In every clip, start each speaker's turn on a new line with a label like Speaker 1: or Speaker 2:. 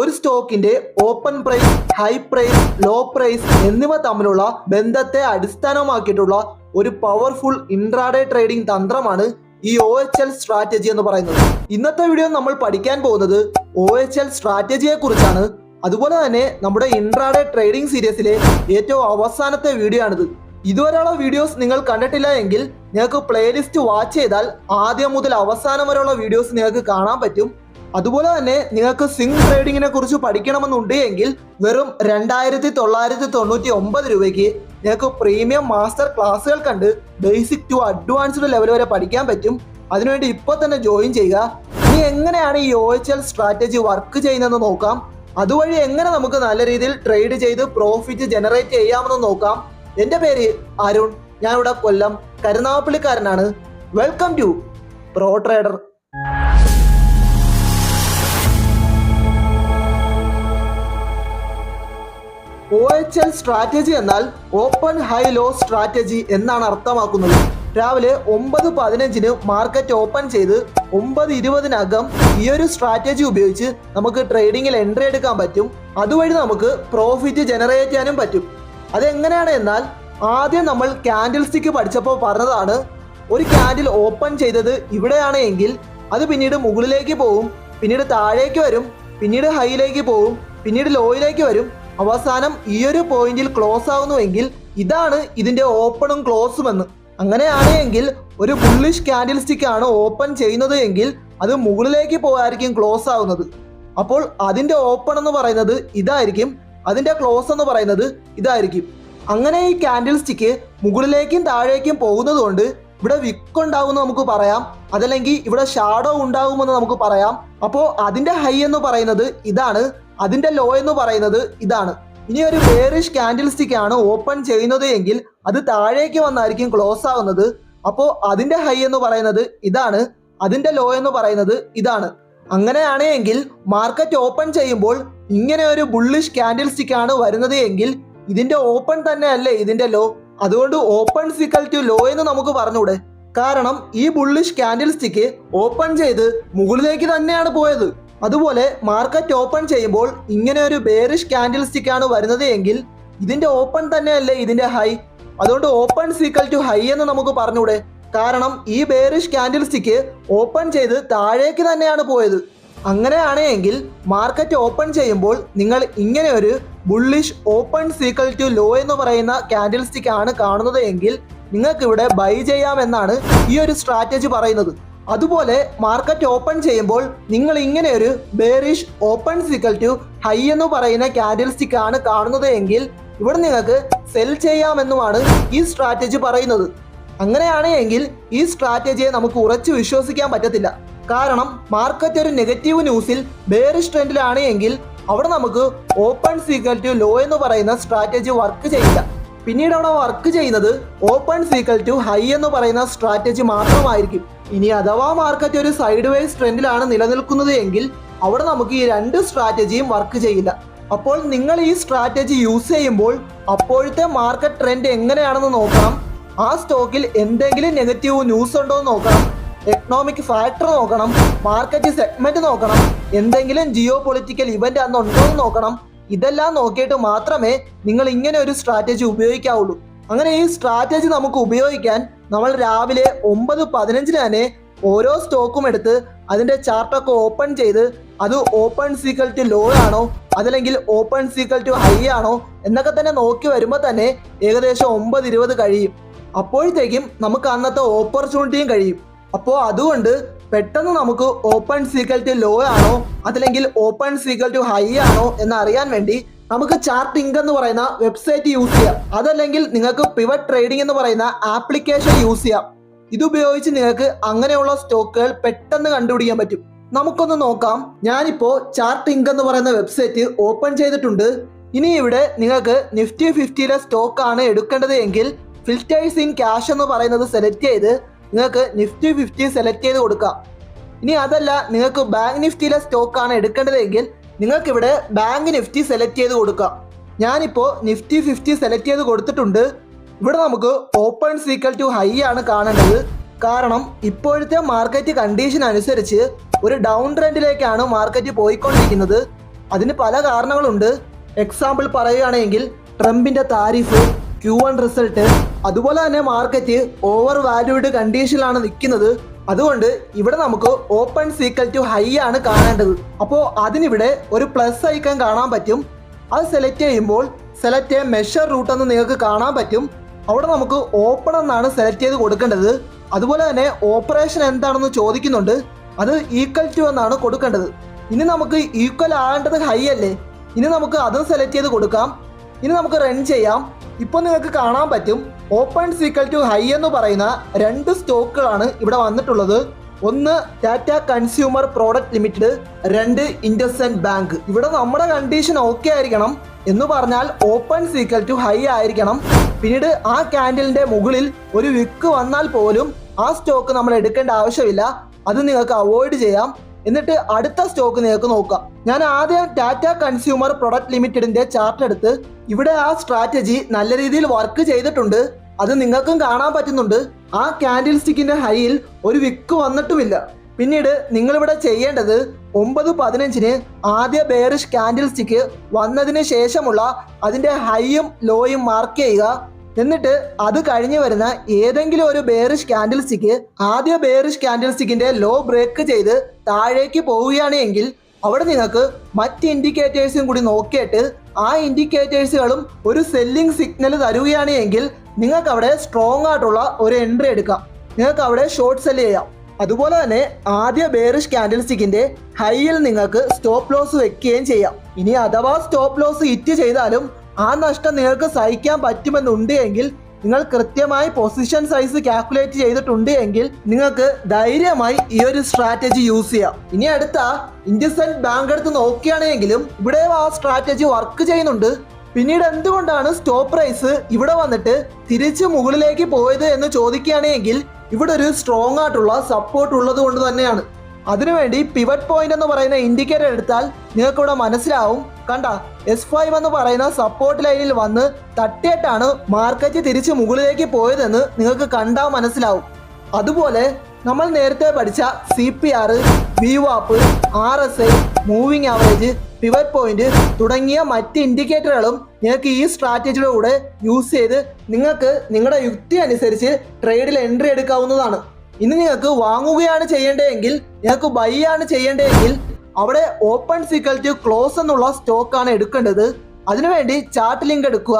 Speaker 1: ഒരു സ്റ്റോക്കിന്റെ open price high price low price എന്നിവ തമ്മിലുള്ള ബന്ധത്തെ അടിസ്ഥാനമാക്കിയിട്ടുള്ള ഒരു പവർഫുൾ ഇൻട്രാഡേ ട്രേഡിംഗ് തന്ത്രമാണ് ഈ ഒ എച്ച് എൽ സ്ട്രാറ്റജി എന്ന് പറയുന്നത്. ഇന്നത്തെ വീഡിയോ നമ്മൾ പഠിക്കാൻ പോകുന്നത് ഒ എച്ച് എൽ സ്ട്രാറ്റജിയെ കുറിച്ചാണ്. അതുപോലെ തന്നെ നമ്മുടെ ഇൻട്രാഡേ ട്രേഡിംഗ് സീരീസിലെ ഏറ്റവും അവസാനത്തെ വീഡിയോ ആണിത്. ഇതുവരെയുള്ള വീഡിയോസ് നിങ്ങൾ കണ്ടിട്ടില്ല എങ്കിൽ നിങ്ങൾക്ക് പ്ലേലിസ്റ്റ് വാച്ച് ചെയ്താൽ ആദ്യം മുതൽ അവസാനം വരെയുള്ള വീഡിയോസ് നിങ്ങൾക്ക് കാണാൻ പറ്റും. അതുപോലെ തന്നെ നിങ്ങൾക്ക് സിംഗ് ട്രേഡിങ്ങിനെ കുറിച്ച് പഠിക്കണമെന്നുണ്ട് എങ്കിൽ വെറും രണ്ടായിരത്തി തൊള്ളായിരത്തി തൊണ്ണൂറ്റി ഒമ്പത് രൂപയ്ക്ക് നിങ്ങൾക്ക് പ്രീമിയം മാസ്റ്റർ ക്ലാസ്സുകൾ കണ്ട് ബേസിക് ടു അഡ്വാൻസ്ഡ് ലെവൽ വരെ പഠിക്കാൻ പറ്റും. അതിനുവേണ്ടി ഇപ്പൊ തന്നെ ജോയിൻ ചെയ്യുക. ഇനി എങ്ങനെയാണ് ഈ O H L strategy work ചെയ്യുന്നതെന്ന് നോക്കാം. അതുവഴി എങ്ങനെ നമുക്ക് നല്ല രീതിയിൽ ട്രേഡ് ചെയ്ത് പ്രോഫിറ്റ് ജനറേറ്റ് ചെയ്യാമെന്ന് നോക്കാം. എന്റെ പേര് അരുൺ. ഞാനിവിടെ Kollam കരുനാഗപ്പള്ളിക്കാരനാണ്. Welcome to pro trader O H L strategy എന്നാൽ ഓപ്പൺ ഹൈ ലോ സ്ട്രാറ്റജി എന്നാണ് അർത്ഥമാക്കുന്നത്. രാവിലെ ഒമ്പത് പതിനഞ്ചിന് മാർക്കറ്റ് ഓപ്പൺ ചെയ്ത് ഒമ്പത് ഇരുപതിനകം ഈ ഒരു സ്ട്രാറ്റജി ഉപയോഗിച്ച് നമുക്ക് ട്രേഡിങ്ങിൽ എൻട്രി എടുക്കാൻ പറ്റും. അതുവഴി നമുക്ക് പ്രോഫിറ്റ് ജനറേറ്റ് ചെയ്യാനും പറ്റും. അതെങ്ങനെയാണ് എന്നാൽ ആദ്യം നമ്മൾ ക്യാൻഡിൽ സ്റ്റിക്ക് പഠിച്ചപ്പോൾ പറഞ്ഞതാണ് ഒരു ക്യാൻഡിൽ ഓപ്പൺ ചെയ്തത് ഇവിടെയാണ് എങ്കിൽ അത് പിന്നീട് മുകളിലേക്ക് പോവും പിന്നീട് താഴേക്ക് വരും പിന്നീട് ഹൈയിലേക്ക് പോവും പിന്നീട് ലോയിലേക്ക് വരും അവസാനം ഈ ഒരു പോയിന്റിൽ ക്ലോസ് ആവുന്നുവെങ്കിൽ ഇതാണ് ഇതിന്റെ ഓപ്പണും ക്ലോസും എന്ന്. അങ്ങനെയാണെങ്കിൽ ഒരു ബുള്ളിഷ് കാൻഡിൽ സ്റ്റിക്ക് ആണ് ഓപ്പൺ ചെയ്യുന്നത് എങ്കിൽ അത് മുകളിലേക്ക് പോകായിരിക്കും ക്ലോസ് ആവുന്നത്. അപ്പോൾ അതിന്റെ ഓപ്പൺ എന്ന് പറയുന്നത് ഇതായിരിക്കും അതിന്റെ ക്ലോസ് എന്ന് പറയുന്നത് ഇതായിരിക്കും. അങ്ങനെ ഈ കാൻഡിൽ സ്റ്റിക്ക് മുകളിലേക്കും താഴേക്കും പോകുന്നത് കൊണ്ട് ഇവിടെ വിക്ക് ഉണ്ടാവുമെന്ന് നമുക്ക് പറയാം അതല്ലെങ്കിൽ ഇവിടെ ഷാഡോ ഉണ്ടാകുമെന്ന് നമുക്ക് പറയാം. അപ്പോൾ അതിന്റെ ഹൈ എന്ന് പറയുന്നത് ഇതാണ് അതിന്റെ ലോ എന്ന് പറയുന്നത് ഇതാണ്. ഇനി ഒരു ബേറിഷ് ക്യാൻഡിൽ സ്റ്റിക്ക് ആണ് ഓപ്പൺ ചെയ്യുന്നത് എങ്കിൽ അത് താഴേക്ക് വന്നായിരിക്കും ക്ലോസ് ആവുന്നത്. അപ്പോൾ അതിന്റെ ഹൈ എന്ന് പറയുന്നത് ഇതാണ്. അതിന്റെ ലോ എന്ന് പറയുന്നത് ഇതാണ്. അങ്ങനെയാണെങ്കിൽ മാർക്കറ്റ് ഓപ്പൺ ചെയ്യുമ്പോൾ ഇങ്ങനെ ഒരു ബുള്ളിഷ് ക്യാൻഡിൽ സ്റ്റിക്ക് ആണ് വരുന്നത് എങ്കിൽ ഇതിന്റെ ഓപ്പൺ തന്നെ അല്ലേ ഇതിന്റെ ലോ അതുകൊണ്ട് ഓപ്പൺ സിക്കൽ ടു ലോ എന്ന് നമുക്ക് പറഞ്ഞൂടെ. കാരണം ഈ ബുള്ളിഷ് ക്യാൻഡിൽ സ്റ്റിക്ക് ഓപ്പൺ ചെയ്ത് മുകളിലേക്ക് തന്നെയാണ് പോയത്. അതുപോലെ മാർക്കറ്റ് ഓപ്പൺ ചെയ്യുമ്പോൾ ഇങ്ങനെ ഒരു ബേറിഷ് കാൻഡിൽ സ്റ്റിക്ക് ആണ് വരുന്നത് എങ്കിൽ ഇതിന്റെ ഓപ്പൺ തന്നെയല്ലേ ഇതിന്റെ ഹൈ അതുകൊണ്ട് ഓപ്പൺ സീക്വൽ ടു ഹൈ എന്ന് നമുക്ക് പറഞ്ഞൂടെ. കാരണം ഈ ബേറിഷ് കാൻഡിൽ സ്റ്റിക്ക് ഓപ്പൺ ചെയ്ത് താഴേക്ക് തന്നെയാണ് പോയത്. അങ്ങനെയാണെങ്കിൽ മാർക്കറ്റ് ഓപ്പൺ ചെയ്യുമ്പോൾ നിങ്ങൾ ഇങ്ങനെ ഒരു bullish open equal to low എന്ന് പറയുന്ന കാൻഡിൽ സ്റ്റിക്ക് ആണ് കാണുന്നത് എങ്കിൽ നിങ്ങൾക്ക് ഇവിടെ ബൈ ചെയ്യാമെന്നാണ് ഈ ഒരു സ്ട്രാറ്റജി പറയുന്നത്. അതുപോലെ മാർക്കറ്റ് ഓപ്പൺ ചെയ്യുമ്പോൾ നിങ്ങൾ ഇങ്ങനെ ഒരു bearish open equal to high എന്ന് പറയുന്ന ക്യാൻഡിൽ സ്റ്റിക്ക് ആണ് കാണുന്നത് എങ്കിൽ ഇവിടെ നിങ്ങൾക്ക് സെൽ ചെയ്യാമെന്നുമാണ് ഈ സ്ട്രാറ്റജി പറയുന്നത്. അങ്ങനെയാണ് എങ്കിൽ ഈ സ്ട്രാറ്റജിയെ നമുക്ക് ഉറച്ചു വിശ്വസിക്കാൻ പറ്റത്തില്ല. കാരണം മാർക്കറ്റ് ഒരു നെഗറ്റീവ് ന്യൂസിൽ ബേറിഷ് ട്രെൻഡിലാണ് എങ്കിൽ അവിടെ നമുക്ക് ഓപ്പൺ സീക്വൽ ടു ലോ എന്ന് പറയുന്ന സ്ട്രാറ്റജി വർക്ക് ചെയ്യില്ല. പിന്നീട് അവിടെ വർക്ക് ചെയ്യുന്നത് ഓപ്പൺ സീക്വൽ ടു ഹൈ എന്ന് പറയുന്ന സ്ട്രാറ്റജി മാത്രമായിരിക്കും. ഇനി അഥവാ മാർക്കറ്റ് ഒരു സൈഡ് വൈസ് ട്രെൻഡിലാണ് നിലനിൽക്കുന്നത് എങ്കിൽ അവിടെ നമുക്ക് ഈ രണ്ട് സ്ട്രാറ്റജിയും വർക്ക് ചെയ്യില്ല. അപ്പോൾ നിങ്ങൾ ഈ സ്ട്രാറ്റജി യൂസ് ചെയ്യുമ്പോൾ അപ്പോഴത്തെ മാർക്കറ്റ് ട്രെൻഡ് എങ്ങനെയാണെന്ന് നോക്കണം. ആ സ്റ്റോക്കിൽ എന്തെങ്കിലും നെഗറ്റീവ് ന്യൂസ് ഉണ്ടോ എന്ന് നോക്കണം. എക്കണോമിക് ഫാക്ടർ നോക്കണം. മാർക്കറ്റ് സെഗ്മെന്റ് നോക്കണം. എന്തെങ്കിലും ജിയോ പൊളിറ്റിക്കൽ ഇവന്റ് അന്ന് ഉണ്ടോ എന്ന് നോക്കണം. ഇതെല്ലാം നോക്കിയിട്ട് മാത്രമേ നിങ്ങൾ ഇങ്ങനെ ഒരു സ്ട്രാറ്റജി ഉപയോഗിക്കാവുള്ളൂ. അങ്ങനെ ഈ സ്ട്രാറ്റജി നമുക്ക് ഉപയോഗിക്കാൻ നമ്മൾ രാവിലെ ഒമ്പത് പതിനഞ്ചിന് തന്നെ ഓരോ സ്റ്റോക്കും എടുത്ത് അതിന്റെ ചാർട്ടൊക്കെ ഓപ്പൺ ചെയ്ത് അത് ഓപ്പൺ സീക്വൽ ടു ലോ ആണോ അതല്ലെങ്കിൽ ഓപ്പൺ സീക്വൽ ടു ഹൈ ആണോ എന്നൊക്കെ തന്നെ നോക്കി വരുമ്പോൾ തന്നെ ഏകദേശം ഒമ്പത് ഇരുപത് കഴിയും. അപ്പോഴത്തേക്കും നമുക്ക് അന്നത്തെ ഓപ്പർച്യൂണിറ്റിയും കഴിയും. അപ്പോൾ അതുകൊണ്ട് പെട്ടെന്ന് നമുക്ക് ഓപ്പൺ സീക്വൽ ടു ലോ ആണോ അതല്ലെങ്കിൽ ഓപ്പൺ സീക്വൽ ടു ഹൈ ആണോ എന്ന് അറിയാൻ വേണ്ടി നമുക്ക് ചാർട്ട് ഇങ്ക് എന്ന് പറയുന്ന വെബ്സൈറ്റ് യൂസ് ചെയ്യാം. അതല്ലെങ്കിൽ നിങ്ങൾക്ക് പിവറ്റ് ട്രേഡിംഗ് എന്ന് പറയുന്ന ആപ്ലിക്കേഷൻ യൂസ് ചെയ്യാം. ഇതുപയോഗിച്ച് നിങ്ങൾക്ക് അങ്ങനെയുള്ള സ്റ്റോക്കുകൾ പെട്ടെന്ന് കണ്ടുപിടിക്കാൻ പറ്റും. നമുക്കൊന്ന് നോക്കാം. ഞാനിപ്പോ ചാർട്ട് ഇങ്ക് എന്ന് പറയുന്ന വെബ്സൈറ്റ് ഓപ്പൺ ചെയ്തിട്ടുണ്ട്. ഇനി ഇവിടെ നിങ്ങൾക്ക് നിഫ്റ്റി ഫിഫ്റ്റിയിലെ സ്റ്റോക്ക് ആണ് എടുക്കേണ്ടത് എങ്കിൽ ഫിൽറ്റേഴ്സ് ഇൻ ക്യാഷ് എന്ന് പറയുന്നത് സെലക്ട് ചെയ്ത് നിങ്ങൾക്ക് നിഫ്റ്റി ഫിഫ്റ്റി സെലക്ട് ചെയ്ത് കൊടുക്കാം. ഇനി അതല്ല നിങ്ങൾക്ക് ബാങ്ക് നിഫ്റ്റിയിലെ സ്റ്റോക്ക് ആണ് എടുക്കേണ്ടതെങ്കിൽ നിങ്ങൾക്ക് ഇവിടെ ബാങ്ക് നിഫ്റ്റി സെലക്ട് ചെയ്ത് കൊടുക്കാം. ഞാനിപ്പോൾ നിഫ്റ്റി ഫിഫ്റ്റി സെലക്ട് ചെയ്ത് കൊടുത്തിട്ടുണ്ട്. ഇവിടെ നമുക്ക് ഓപ്പൺ സീക്വൽ ടു ഹൈ ആണ് കാണേണ്ടത്. കാരണം ഇപ്പോഴത്തെ മാർക്കറ്റ് കണ്ടീഷൻ അനുസരിച്ച് ഒരു ഡൗൺ ട്രെൻഡിലേക്കാണ് മാർക്കറ്റ് പോയിക്കൊണ്ടിരിക്കുന്നത്. അതിന് പല കാരണങ്ങളുണ്ട്. എക്സാമ്പിൾ പറയുകയാണെങ്കിൽ ട്രംപിന്റെ താരിഫ് ക്യൂ വൺ റിസൾട്ട് അതുപോലെ തന്നെ മാർക്കറ്റ് ഓവർ വാല്യൂഡ് കണ്ടീഷനിലാണ് നിൽക്കുന്നത്. അതുകൊണ്ട് ഇവിടെ നമുക്ക് ഓപ്പൺ സീക്വൽ ടു ഹൈ ആണ് കാണേണ്ടത്. അപ്പോൾ അതിനിവിടെ ഒരു പ്ലസ് ഐക്കൺ കാണാൻ പറ്റും. അത് സെലക്ട് ചെയ്യുമ്പോൾ സെലക്ട് മെഷർ റൂട്ട് എന്ന് നിങ്ങൾക്ക് കാണാൻ പറ്റും. അവിടെ നമുക്ക് ഓപ്പൺ എന്നാണ് സെലക്ട് ചെയ്ത് കൊടുക്കേണ്ടത്. അതുപോലെ തന്നെ ഓപ്പറേഷൻ എന്താണെന്ന് ചോദിക്കുന്നുണ്ട്. അത് ഈക്വൽ ടു എന്നാണ് കൊടുക്കേണ്ടത്. ഇനി നമുക്ക് ഈക്വൽ ആകേണ്ടത് ഹൈ അല്ലേ? ഇനി നമുക്ക് അതും സെലക്ട് ചെയ്ത് കൊടുക്കാം. ഇനി നമുക്ക് റൺ ചെയ്യാം. ഇപ്പോൾ നിങ്ങൾക്ക് കാണാൻ പറ്റും. ഓപ്പൺ സീക്വൽ ടു ഹൈ എന്ന് പറയുന്ന രണ്ട് സ്റ്റോക്കുകളാണ് ഇവിടെ വന്നിട്ടുള്ളത്. ഒന്ന് ടാറ്റ കൺസ്യൂമർ പ്രോഡക്റ്റ് ലിമിറ്റഡ് രണ്ട് ഇൻഡസ്ഇൻഡ് ബാങ്ക് ഇവിടെ നമ്മുടെ കണ്ടീഷൻ ഓക്കെ ആയിരിക്കണം എന്ന് പറഞ്ഞാൽ ഓപ്പൺ സീക്വൽ ടു ഹൈ ആയിരിക്കണം. പിന്നീട് ആ ക്യാൻഡിലിന്റെ മുകളിൽ ഒരു വിക്ക് വന്നാൽ പോലും ആ സ്റ്റോക്ക് നമ്മൾ എടുക്കേണ്ട ആവശ്യമില്ല. അത് നിങ്ങൾക്ക് അവോയ്ഡ് ചെയ്യാം. എന്നിട്ട് അടുത്ത സ്റ്റോക്ക് നിങ്ങൾക്ക് നോക്കാം. ഞാൻ ആദ്യം ടാറ്റ കൺസ്യൂമർ പ്രൊഡക്റ്റ് ലിമിറ്റഡിന്റെ ചാർട്ട് എടുത്ത് ഇവിടെ ആ സ്ട്രാറ്റജി നല്ല രീതിയിൽ വർക്ക് ചെയ്തിട്ടുണ്ട്. അത് നിങ്ങൾക്കും കാണാൻ പറ്റുന്നുണ്ട്. ആ ക്യാൻഡിൽ സ്റ്റിക്കിന്റെ ഹൈയിൽ ഒരു വിക്ക് വന്നിട്ടുമില്ല. പിന്നീട് നിങ്ങൾ ഇവിടെ ചെയ്യേണ്ടത് ഒമ്പത് പതിനഞ്ചിന് ആദ്യ ബെയറിഷ് ക്യാൻഡിൽ സ്റ്റിക്ക് വന്നതിന് ശേഷമുള്ള അതിന്റെ ഹൈയും ലോയും മാർക്ക് ചെയ്യുക. എന്നിട്ട് അത് കഴിഞ്ഞു വരുന്ന ഏതെങ്കിലും ഒരു ബേറിഷ് കാൻഡിൽസ്റ്റിക്ക് ആദ്യ ബേറിഷ് കാൻഡിൽസ്റ്റിക്കിന്റെ ലോ ബ്രേക്ക് ചെയ്ത് താഴേക്ക് പോവുകയാണ് എങ്കിൽ അവിടെ നിങ്ങൾക്ക് മറ്റ് ഇൻഡിക്കേറ്റേഴ്സും കൂടി നോക്കിയിട്ട് ആ ഇൻഡിക്കേറ്റേഴ്സുകളും ഒരു സെല്ലിംഗ് സിഗ്നൽ തരുകയാണ് എങ്കിൽ നിങ്ങൾക്ക് അവിടെ സ്ട്രോങ് ആയിട്ടുള്ള ഒരു എൻട്രി എടുക്കാം. നിങ്ങൾക്ക് അവിടെ ഷോർട്ട് സെൽ ചെയ്യാം. അതുപോലെ തന്നെ ആദ്യ ബേറിഷ് കാൻഡിൽസ്റ്റിക്കിന്റെ ഹൈയിൽ നിങ്ങൾക്ക് സ്റ്റോപ്പ് ലോസ് വെക്കുകയും ചെയ്യാം. ഇനി അഥവാ സ്റ്റോപ്പ് ലോസ് ഹിറ്റ് ചെയ്താലും ആ നഷ്ടം നിങ്ങൾക്ക് സഹിക്കാൻ പറ്റുമെന്നുണ്ട് എങ്കിൽ നിങ്ങൾ കൃത്യമായി പൊസിഷൻ സൈസ് കാൽക്കുലേറ്റ് ചെയ്തിട്ടുണ്ട് എങ്കിൽ നിങ്ങൾക്ക് ധൈര്യമായി ഈ ഒരു സ്ട്രാറ്റജി യൂസ് ചെയ്യാം. ഇനി അടുത്ത ഇൻഡസ്ഇൻഡ് ബാങ്ക് എടുത്ത് നോക്കുകയാണെങ്കിലും ഇവിടെ ആ സ്ട്രാറ്റജി വർക്ക് ചെയ്യുന്നുണ്ട്. പിന്നീട് എന്തുകൊണ്ടാണ് സ്റ്റോപ്പ് പ്രൈസ് ഇവിടെ വന്നിട്ട് തിരിച്ച് മുകളിലേക്ക് പോയത് എന്ന് ചോദിക്കുകയാണെങ്കിൽ ഇവിടെ ഒരു സ്ട്രോങ് ആയിട്ടുള്ള സപ്പോർട്ട് ഉള്ളത് കൊണ്ട് തന്നെയാണ്. അതിനുവേണ്ടി പിവറ്റ് പോയിന്റ് എന്ന് പറയുന്ന ഇൻഡിക്കേറ്റർ എടുത്താൽ നിങ്ങൾക്ക് ഇവിടെ മനസ്സിലാവും കണ്ട എസ് ഫൈവ് എന്ന് പറയുന്ന സപ്പോർട്ട് ലൈനിൽ വന്ന് തട്ടിയിട്ടാണ് മാർക്കറ്റ് തിരിച്ച് മുകളിലേക്ക് പോയതെന്ന് നിങ്ങൾക്ക് കണ്ടാൽ മനസ്സിലാവും. അതുപോലെ നമ്മൾ നേരത്തെ പഠിച്ച C P R വിവാപ്പ് R S I moving average pivot point തുടങ്ങിയ മറ്റ് ഇൻഡിക്കേറ്ററുകളും നിങ്ങൾക്ക് ഈ സ്ട്രാറ്റജിയുടെ കൂടെ യൂസ് ചെയ്ത് നിങ്ങൾക്ക് നിങ്ങളുടെ യുക്തി അനുസരിച്ച് ട്രേഡിൽ എൻട്രി എടുക്കാവുന്നതാണ്. ഇനി നിങ്ങൾക്ക് വാങ്ങുകയാണ് ചെയ്യേണ്ടതെങ്കിൽ നിങ്ങൾക്ക് ബൈ ആണ് ചെയ്യേണ്ടതെങ്കിൽ അവിടെ ഓപ്പൺ സീക്വൽ ക്ലോസ് എന്നുള്ള സ്റ്റോക്ക് ആണ് എടുക്കേണ്ടത്. അതിനുവേണ്ടി ചാർട്ട് ലിങ്ക് എടുക്കുക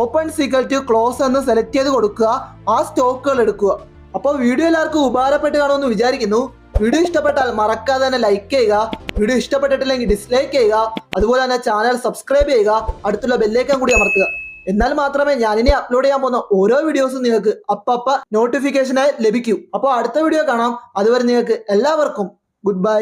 Speaker 1: ഓപ്പൺ സീക്വൽ ക്ലോസ് എന്ന് സെലക്ട് ചെയ്ത് കൊടുക്കുക ആ സ്റ്റോക്കുകൾ എടുക്കുക. അപ്പോൾ വീഡിയോ എല്ലാവർക്കും ഉപകാരപ്പെട്ട് കാണുമെന്ന് വിചാരിക്കുന്നു. വീഡിയോ ഇഷ്ടപ്പെട്ടാൽ മറക്കാതെ തന്നെ ലൈക്ക് ചെയ്യുക. വീഡിയോ ഇഷ്ടപ്പെട്ടിട്ടില്ലെങ്കിൽ ഡിസ്ലൈക്ക് ചെയ്യുക. അതുപോലെ തന്നെ ചാനൽ സബ്സ്ക്രൈബ് ചെയ്യുക. അടുത്തുള്ള ബെല്ലേക്കാൻ കൂടി അമർത്തുക. എന്നാൽ മാത്രമേ ഞാനിനി അപ്ലോഡ് ചെയ്യാൻ പോകുന്ന ഓരോ വീഡിയോസും നിങ്ങൾക്ക് അപ്പപ്പ നോട്ടിഫിക്കേഷനായി ലഭിക്കൂ. അപ്പോൾ അടുത്ത വീഡിയോ കാണാം. അതുവരെ നിങ്ങൾക്ക് എല്ലാവർക്കും ഗുഡ് ബൈ